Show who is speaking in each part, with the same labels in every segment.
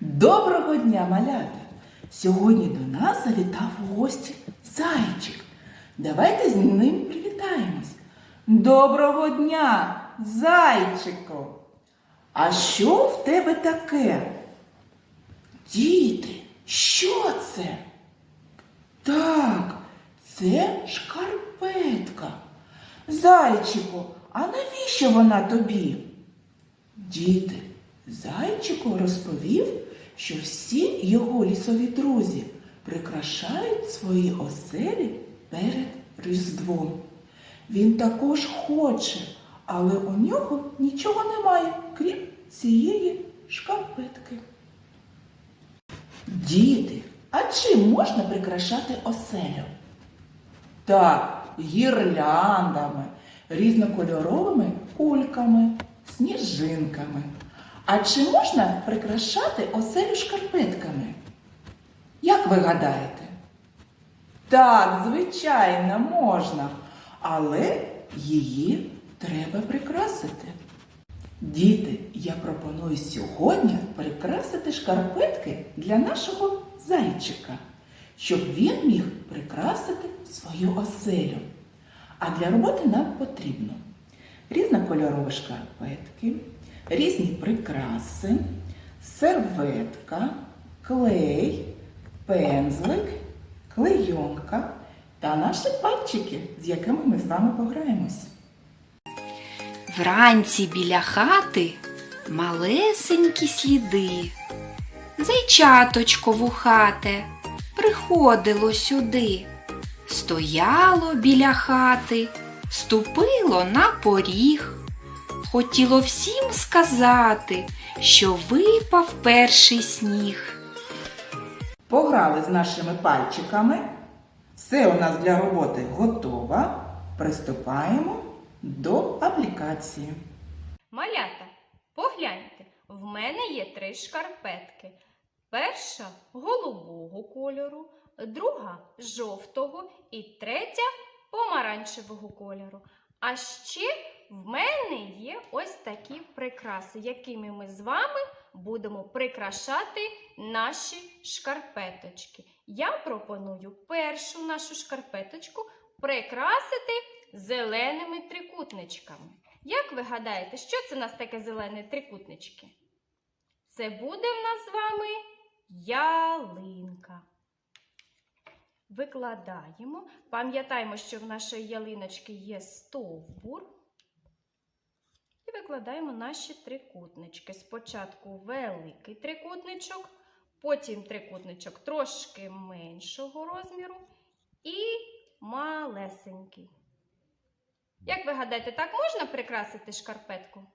Speaker 1: Доброго дня, малята! Сьогодні до нас завітав у гості зайчик. Давайте з ним привітаємось. Доброго дня, зайчику! А що в тебе таке? Діти, що це? Так, це шкарпетка. Зайчику, а навіщо вона тобі? Діти, зайчику розповів, що всі його лісові друзі прикрашають свої оселі перед Різдвом. Він також хоче, але у нього нічого немає, крім цієї шкарпетки. Діти, а чим можна прикрашати оселю? Так, гірляндами, різнокольоровими кульками, сніжинками. А чи можна прикрашати оселю шкарпетками? Як ви гадаєте? Так, звичайно, можна, але її треба прикрасити. Діти, я пропоную сьогодні прикрасити шкарпетки для нашого зайчика, щоб він міг прикрасити свою оселю. А для роботи нам потрібно різнокольорові шкарпетки, різні прикраси, серветка, клей, пензлик, клейонка та наші пальчики, з якими ми з вами пограємось.
Speaker 2: Вранці біля хати малесенькі сліди. Зайчаточко вухате приходило сюди, стояло біля хати, ступило на поріг. Хотіло всім сказати, що випав перший сніг.
Speaker 1: Пограли з нашими пальчиками. Все у нас для роботи готово. Приступаємо до аплікації.
Speaker 3: Малята, погляньте, в мене є три шкарпетки. Перша голубого кольору, друга жовтого і третя помаранчевого кольору. А ще в мене є ось такі прикраси, якими ми з вами будемо прикрашати наші шкарпеточки. Я пропоную першу нашу шкарпеточку прикрасити зеленими трикутничками. Як ви гадаєте, що це у нас таке зелені трикутнички? Це буде в нас з вами ялинка. Викладаємо. Пам'ятаємо, що в нашої ялиночки є стовбур. І викладаємо наші трикутнички. Спочатку великий трикутничок, потім трикутничок трошки меншого розміру і малесенький. Як ви гадаєте, так можна прикрасити шкарпетку?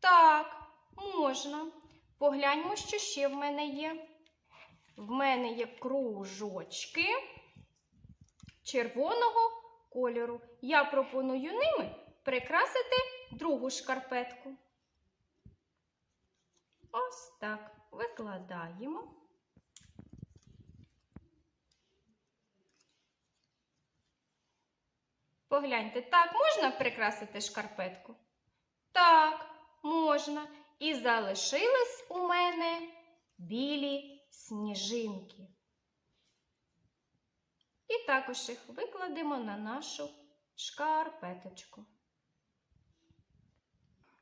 Speaker 3: Так, можна. Погляньмо, що ще в мене є. В мене є кружочки червоного кольору. Я пропоную ними прикрасити другу шкарпетку. Ось так. Викладаємо. Погляньте, так можна прикрасити шкарпетку? Так, можна. І залишились у мене білі сніжинки. І також їх викладемо на нашу шкарпеточку.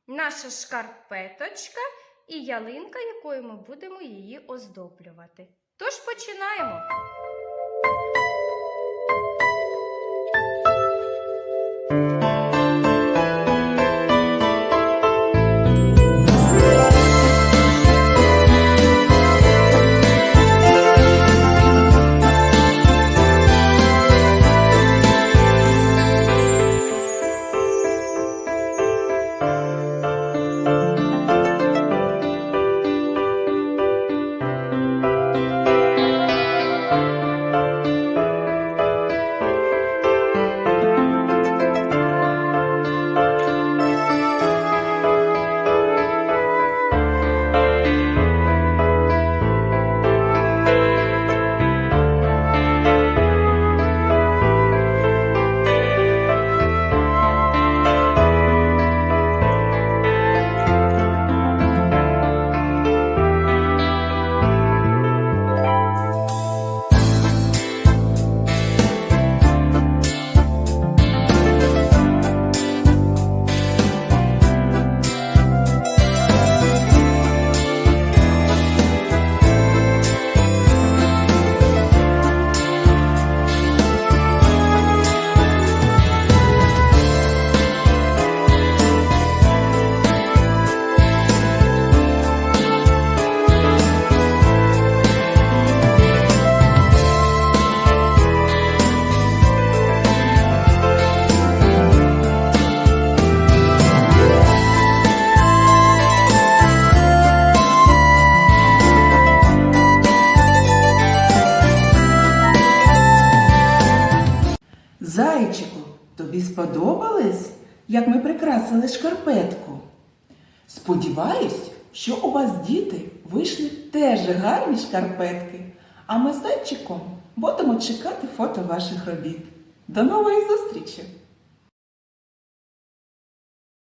Speaker 3: Наша шкарпеточка і ялинка, якою ми будемо її оздоблювати. Тож починаємо.
Speaker 1: Сподобалось, як ми прикрасили шкарпетку? Сподіваюсь, що у вас діти вийшли теж гарні шкарпетки, а ми з зайчиком будемо чекати фото ваших робіт. До нової зустрічі!